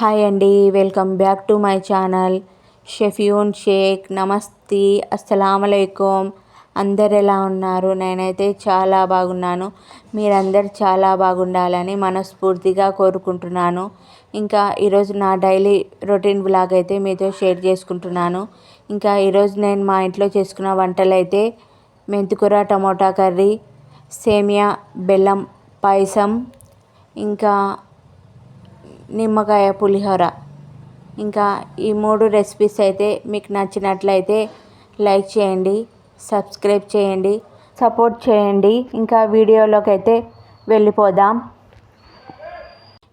Hi అండి welcome back to my channel. షెఫ్యూన్ Sheikh నమస్తే అస్సలామలైకుం అందరు ఎలా ఉన్నారు? నేనైతే చాలా బాగున్నాను. మీరందరు చాలా బాగుండాలని మనస్ఫూర్తిగా కోరుకుంటున్నాను. ఇంకా ఈరోజు నా డైలీ రొటీన్ బ్లాగ్ అయితే మీతో షేర్ చేసుకుంటున్నాను. ఇంకా ఈరోజు నేను మా ఇంట్లో చేసుకున్న వంటలు అయితే మెంతికూర టమోటా కర్రీ సేమియా బెల్లం పాయసం ఇంకా నిమ్మకాయ పులిహోర. ఇంకా ఈ మూడు రెసిపీస్ అయితే మీకు నచ్చినట్లయితే లైక్ చేయండి సబ్స్క్రైబ్ చేయండి సపోర్ట్ చేయండి. ఇంకా వీడియోలోకి అయితే వెళ్ళిపోదాం.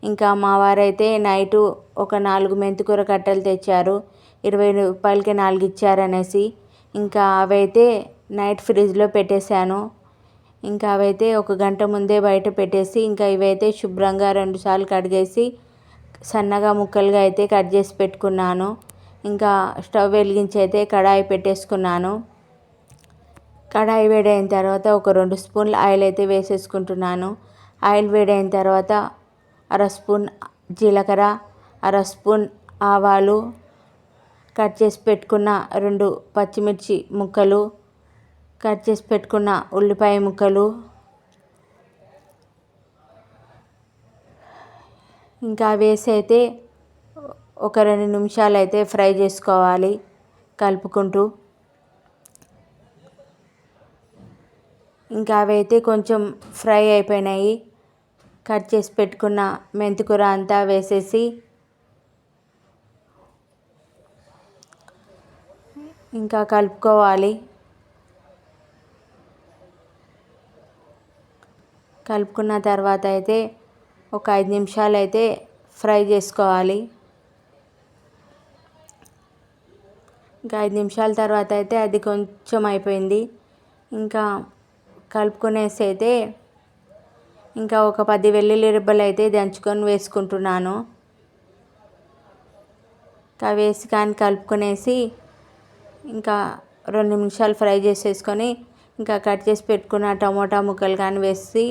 ఇంకా మా వారైతే నైటు ఒక నాలుగు మెంతికూర కట్టలు తెచ్చారు. ఇరవై రూపాయలకి నాలుగు ఇచ్చారనేసి. ఇంకా అవైతే నైట్ ఫ్రిడ్జ్లో పెట్టేశాను. ఇంకా అవైతే ఒక గంట ముందే బయట పెట్టేసి ఇంకా ఇవైతే శుభ్రంగా రెండుసార్లు కడిగేసి సన్నగా ముక్కలుగా అయితే కట్ చేసి పెట్టుకున్నాను. ఇంకా స్టవ్ వెలిగించి అయితే కడాయి పెట్టేసుకున్నాను. కడాయి వేడైన తర్వాత ఒక రెండు స్పూన్ల ఆయిల్ అయితే వేసేసుకుంటున్నాను. ఆయిల్ వేడైన తర్వాత అర స్పూన్ జీలకర్ర అర స్పూన్ ఆవాలు కట్ చేసి పెట్టుకున్న రెండు పచ్చిమిర్చి ముక్కలు కట్ చేసి పెట్టుకున్న ఉల్లిపాయ ముక్కలు ఇంకా వేసి అయితే ఒక రెండు నిమిషాలు అయితే ఫ్రై చేసుకోవాలి కలుపుకుంటూ. ఇంకా అవి అయితే కొంచెం ఫ్రై అయిపోయినాయి. కట్ చేసి పెట్టుకున్న మెంతికూర అంతా వేసేసి ఇంకా కలుపుకోవాలి. కలుపుకున్న తర్వాత అయితే ఒక ఐదు నిమిషాలు అయితే ఫ్రై చేసుకోవాలి. ఇంకా ఐదు నిమిషాల తర్వాత అయితే అది కొంచెం అయిపోయింది. ఇంకా కలుపుకునేసి అయితే ఇంకా ఒక పది వెల్లుల్లి రిబ్బలు అయితే దంచుకొని వేసుకుంటున్నాను. ఇంకా వేసి కానీ కలుపుకునేసి ఇంకా రెండు నిమిషాలు ఫ్రై చేసేసుకొని ఇంకా కట్ చేసి పెట్టుకున్న టమోటా ముక్కలు కానీ వేసి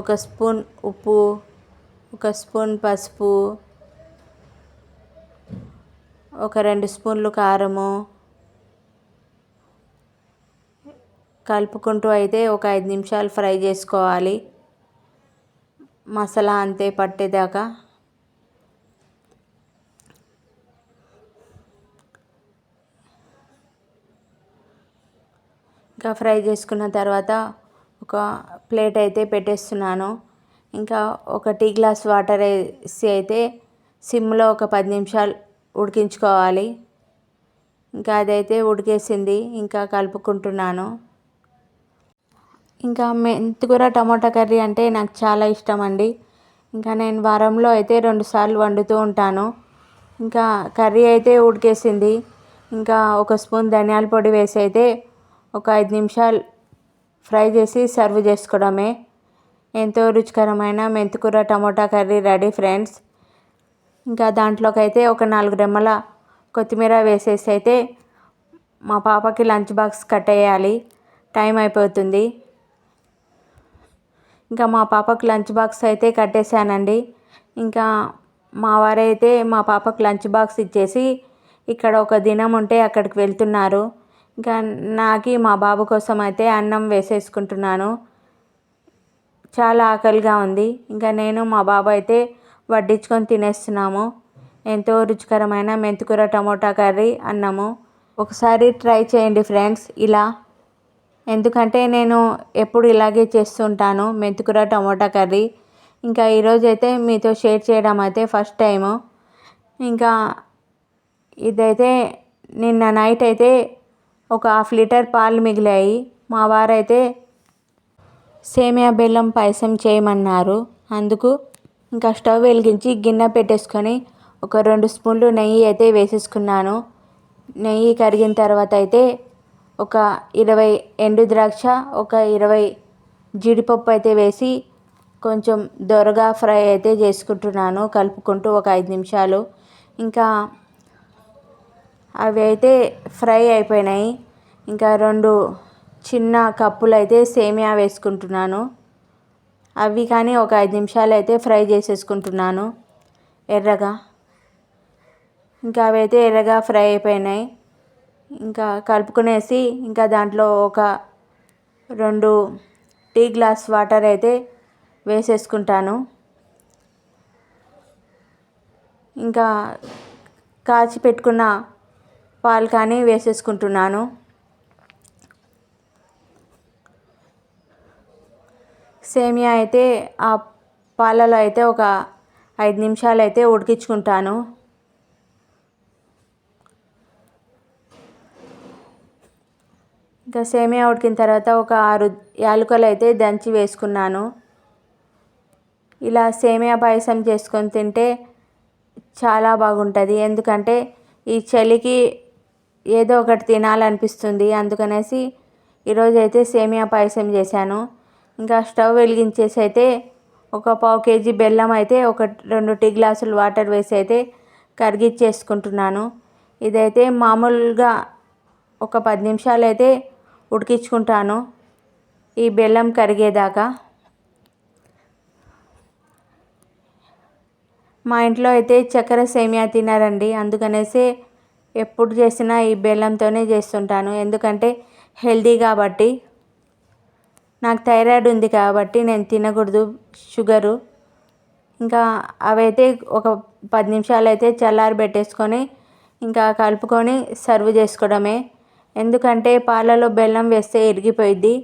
ఒక స్పూన్ ఉప్పు ఒక స్పూన్ పసుపు ఒక రెండు స్పూన్లు కారము కలుపుకుంటూ అయితే ఒక ఐదు నిమిషాలు ఫ్రై చేసుకోవాలి. మసాలా అంతే పట్టేదాకా. ఇంకా ఫ్రై చేసుకున్న తర్వాత ఒక ప్లేట్ అయితే పెట్టేస్తున్నాను. ఇంకా ఒక టీ గ్లాస్ వాటర్ వేసి అయితే సిమ్లో ఒక పది నిమిషాలు ఉడికించుకోవాలి. ఇంకా అదైతే ఉడికేసింది. ఇంకా కలుపుకుంటున్నాను. ఇంకా మెంతికూర టమాటా కర్రీ అంటే నాకు చాలా ఇష్టం అండి ఇంకా నేను వారంలో అయితే రెండుసార్లు వండుతూ ఉంటాను. ఇంకా కర్రీ అయితే ఉడికేసింది. ఇంకా ఒక స్పూన్ ధనియాల పొడి వేసి అయితే ఒక ఐదు నిమిషాలు ఫ్రై చేసి సర్వ్ చేసుకోవడమే. ఎంతో రుచికరమైన మెంతికూర టమోటా కర్రీ రెడీ ఫ్రెండ్స్. ఇంకా దాంట్లోకి అయితే ఒక నాలుగు రెమ్మల కొత్తిమీర వేసేసి అయితే మా పాపకి లంచ్ బాక్స్ కట్టేయాలి. టైం అయిపోతుంది. ఇంకా మా పాపకు లంచ్ బాక్స్ అయితే కట్టేశానండి. ఇంకా మా వారైతే మా పాపకు లంచ్ బాక్స్ ఇచ్చేసి ఇక్కడ ఒక దినం ఉంటే అక్కడికి వెళ్తున్నారు. ఇంకా నాకు మా బాబు కోసం అయితే అన్నం వేసేసుకుంటున్నాను. చాలా ఆకలిగా ఉంది. ఇంకా నేను మా బాబు అయితే వడ్డించుకొని తినేస్తున్నాము. ఎంతో రుచికరమైన మెంతికూర టమోటా కర్రీ అన్నము. ఒకసారి ట్రై చేయండి ఫ్రెండ్స్ ఇలా. ఎందుకంటే నేను ఎప్పుడు ఇలాగే చేస్తుంటాను మెంతికూర టమోటా కర్రీ. ఇంకా ఈరోజు అయితే మీతో షేర్ చేయడం అయితే ఫస్ట్ టైము. ఇంకా ఇదైతే నిన్న నైట్ అయితే ఒక హాఫ్ లీటర్ పాలు మిగిలాయి. మా వారైతే సేమియా బెల్లం పాయసం చేయమన్నారు. అందుకు ఇంకా స్టవ్ వెలిగించి గిన్నె పెట్టేసుకొని ఒక రెండు స్పూన్లు నెయ్యి అయితే వేసేసుకున్నాను. నెయ్యి కరిగిన తర్వాత అయితే ఒక ఇరవై ఎండు ద్రాక్ష ఒక ఇరవై జీడిపప్పు అయితే వేసి కొంచెం దొరగా ఫ్రై అయితే చేసుకుంటున్నాను కలుపుకుంటూ ఒక ఐదు నిమిషాలు. ఇంకా అవి అయితే ఫ్రై అయిపోయినాయి. ఇంకా రెండు చిన్న కప్పులు అయితే సేమియా వేసుకుంటున్నాను. అవి కానీ ఒక ఐదు నిమిషాలు అయితే ఫ్రై చేసేసుకుంటున్నాను. ఎర్రగా. ఇంకా అవైతే ఎర్రగా ఫ్రై అయిపోయినాయి. ఇంకా కలుపుకునేసి ఇంకా దాంట్లో ఒక రెండు టీ గ్లాస్ వాటర్ అయితే వేసేసుకుంటాను. ఇంకా కాచి పెట్టుకున్న పాలు కానీ వేసేసుకుంటున్నాను. సేమియా అయితే ఆ పాలలో అయితే ఒక ఐదు నిమిషాలు అయితే ఉడికించుకుంటాను. ఇంకా సేమియా ఉడికిన తర్వాత ఒక ఆరు యాలకులు అయితే దంచి వేసుకున్నాను. ఇలా సేమియా పాయసం చేసుకొని తింటే చాలా బాగుంటుంది. ఎందుకంటే ఈ చలికి ఏదో ఒకటి తినాలనిపిస్తుంది. అందుకనేసి ఈరోజైతే సేమియా పాయసం చేశాను. ఇంకా స్టవ్ వెలిగించేసి అయితే ఒక పావు కేజీ బెల్లం అయితే ఒక రెండు టీ గ్లాసులు వాటర్ వేసి అయితే కరిగిచ్చేసుకుంటున్నాను ఇదైతే మామూలుగా ఒక పది నిమిషాలు అయితే ఉడికించుకుంటాను. ఈ బెల్లం కరిగేదాకా మా ఇంట్లో అయితే చక్కెర సేమియా తినారండి. అందుకనేసి ఎప్పుడు చేసినా ఈ బెల్లంతోనే చేస్తుంటాను. ఎందుకంటే హెల్దీ కాబట్టి. నాకు థైరాయిడ్ ఉంది కాబట్టి నేను తినకూడదు షుగరు. ఇంకా అవైతే ఒక పది నిమిషాలు అయితే చల్లారి పెట్టేసుకొని ఇంకా కలుపుకొని సర్వ్ చేసుకోవడమే. ఎందుకంటే పాలలో బెల్లం వేస్తే ఇరిగిపోయిద్ది.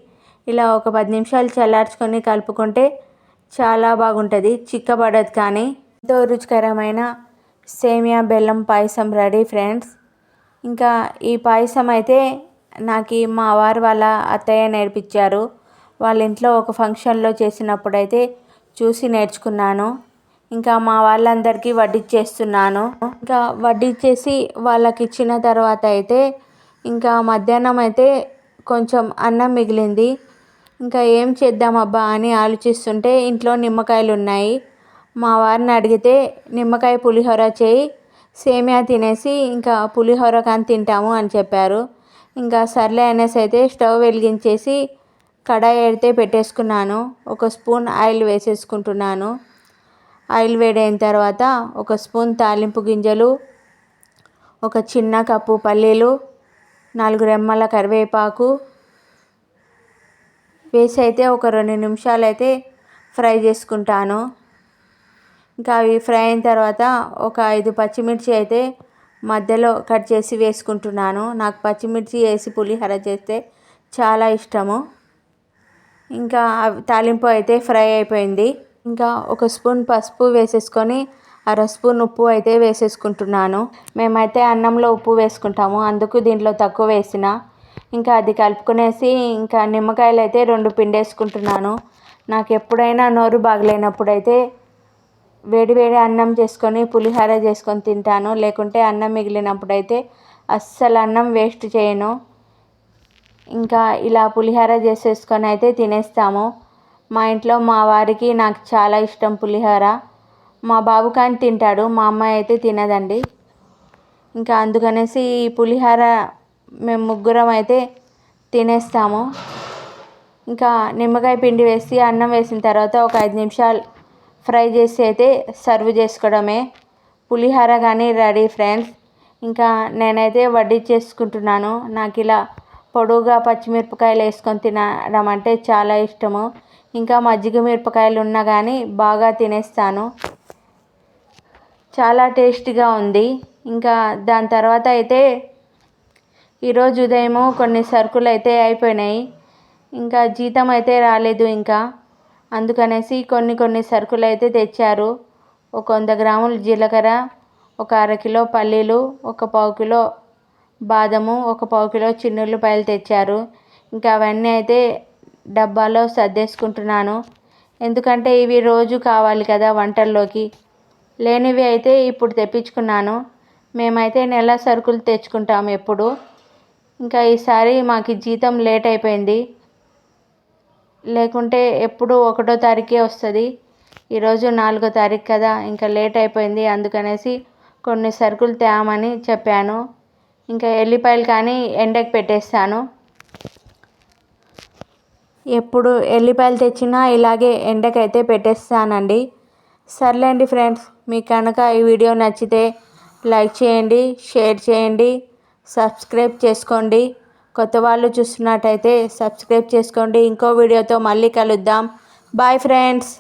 ఇలా ఒక పది నిమిషాలు చల్లార్చుకొని కలుపుకుంటే చాలా బాగుంటుంది. చిక్కబడదు కానీ. ఎంతో రుచికరమైన సేమియా బెల్లం పాయసం రెడీ ఫ్రెండ్స్. ఇంకా ఈ పాయసం అయితే నాకు మా వారు వాళ్ళ అత్తయ్య నేర్పించారు. వాళ్ళ ఇంట్లో ఒక ఫంక్షన్లో చేసినప్పుడు అయితే చూసి నేర్చుకున్నాను. ఇంకా మా వాళ్ళందరికీ వడ్డిచ్చేస్తున్నాను. ఇంకా వడ్డిచ్చేసి వాళ్ళకి ఇచ్చిన తర్వాత అయితే ఇంకా మధ్యాహ్నం అయితే కొంచెం అన్నం మిగిలింది. ఇంకా ఏం చేద్దాం అబ్బా అని ఆలోచిస్తుంటే ఇంట్లో నిమ్మకాయలు ఉన్నాయి మా వారిని అడిగితే నిమ్మకాయ పులిహోర చేయి సేమియా తినేసి ఇంకా పులిహోర కానీ తింటాము అని చెప్పారు. ఇంకా సర్లే అనేసి అయితే స్టవ్ వెలిగించేసి కడాయి అయితే పెట్టేసుకున్నాను. ఒక స్పూన్ ఆయిల్ వేసేసుకుంటున్నాను. ఆయిల్ వేడైన తర్వాత ఒక స్పూన్ తాలింపు గింజలు ఒక చిన్న కప్పు పల్లీలు నాలుగు రెమ్మల కరివేపాకు. వేసి అయితే ఒక రెండు నిమిషాలు అయితే ఫ్రై చేసుకుంటాను. ఇంకా అవి ఫ్రై అయిన తర్వాత ఒక ఐదు పచ్చిమిర్చి అయితే మధ్యలో కట్ చేసి వేసుకుంటున్నాను. నాకు పచ్చిమిర్చి వేసి పులిహోర చేస్తే చాలా ఇష్టము. ఇంకా తాలింపు అయితే ఫ్రై అయిపోయింది. ఇంకా ఒక స్పూన్ పసుపు వేసేసుకొని అర స్పూన్ ఉప్పు అయితే వేసేసుకుంటున్నాను. మేమైతే అన్నంలో ఉప్పు వేసుకుంటాము అందుకు దీంట్లో తక్కువ వేసిన. ఇంకా అది కలుపుకునేసి ఇంకా నిమ్మకాయలు అయితే రెండు పిండేసుకుంటున్నాను. నాకు ఎప్పుడైనా నోరు బాగలేనప్పుడు అయితే వేడి వేడి అన్నం చేసుకొని పులిహోర చేసుకొని తింటాను. లేకుంటే అన్నం మిగిలినప్పుడు అయితే అస్సలు అన్నం వేస్ట్ చేయను. ఇంకా ఇలా పులిహోర చేసేసుకొని అయితే తినేస్తాము. మా ఇంట్లో మా వారికి నాకు చాలా ఇష్టం పులిహోర. మా బాబు కానీ తింటాడు మా అమ్మాయి అయితే తినదండి. ఇంకా అందుకనేసి ఈ పులిహోర మేము ముగ్గురం అయితే తినేస్తాము. ఇంకా నిమ్మకాయ పిండి వేసి అన్నం వేసిన తర్వాత ఒక ఐదు నిమిషాలు ఫ్రై చేసి అయితే సర్వ్ చేసుకోవడమే. పులిహోర కానీ రెడీ ఫ్రెండ్స్. ఇంకా నేనైతే వడ్డీ చేసుకుంటున్నాను. నాకు ఇలా పొడువుగా పచ్చిమిరపకాయలు వేసుకొని తినడం అంటే చాలా ఇష్టము. ఇంకా మజ్జిగ మిరపకాయలు ఉన్నా కానీ బాగా తినేస్తాను. చాలా టేస్టీగా ఉంది. ఇంకా దాని తర్వాత అయితే ఈరోజు ఉదయము కొన్ని సరుకులు అయితే అయిపోయినాయి. ఇంకా జీతం అయితే రాలేదు ఇంకా. అందుకనేసి కొన్ని కొన్ని సరుకులు అయితే తెచ్చారు. ఒక వంద గ్రాములు జీలకర్ర ఒక అరకిలో పల్లీలు ఒక పావు కిలో బాదము ఒక పావు కిలో చిన్నుల్లిపాయలు తెచ్చారు. ఇంకా అవన్నీ అయితే డబ్బాలో సర్దేసుకుంటున్నాను. ఎందుకంటే ఇవి రోజు కావాలి కదా వంటల్లోకి. లేనివి అయితే ఇప్పుడు తెప్పించుకున్నాను. మేమైతే నెల సరుకులు తెచ్చుకుంటాము ఎప్పుడు. ఇంకా ఈసారి మాకు జీతం లేట్ అయిపోయింది. లేకుంటే ఎప్పుడు ఒకటో తారీఖే వస్తుంది. ఈరోజు నాలుగో తారీఖు కదా ఇంకా లేట్ అయిపోయింది అందుకనేసి కొన్ని సరుకులు తేమని చెప్పాను. ఇంకా ఎల్లిపాయలు కానీ ఎండకు పెట్టేస్తాను. ఎప్పుడు ఎల్లిపాయలు తెచ్చినా ఇలాగే ఎండకైతే పెట్టేస్తానండి. సర్లేండి ఫ్రెండ్స్ మీకు కనుక ఈ వీడియో నచ్చితే లైక్ చేయండి షేర్ చేయండి సబ్స్క్రైబ్ చేసుకోండి. కొత్త వాళ్ళు చూస్తున్నట్టయితే సబ్స్క్రైబ్ చేసుకోండి. ఇంకో వీడియోతో మళ్ళీ కలుద్దాం. Bye friends.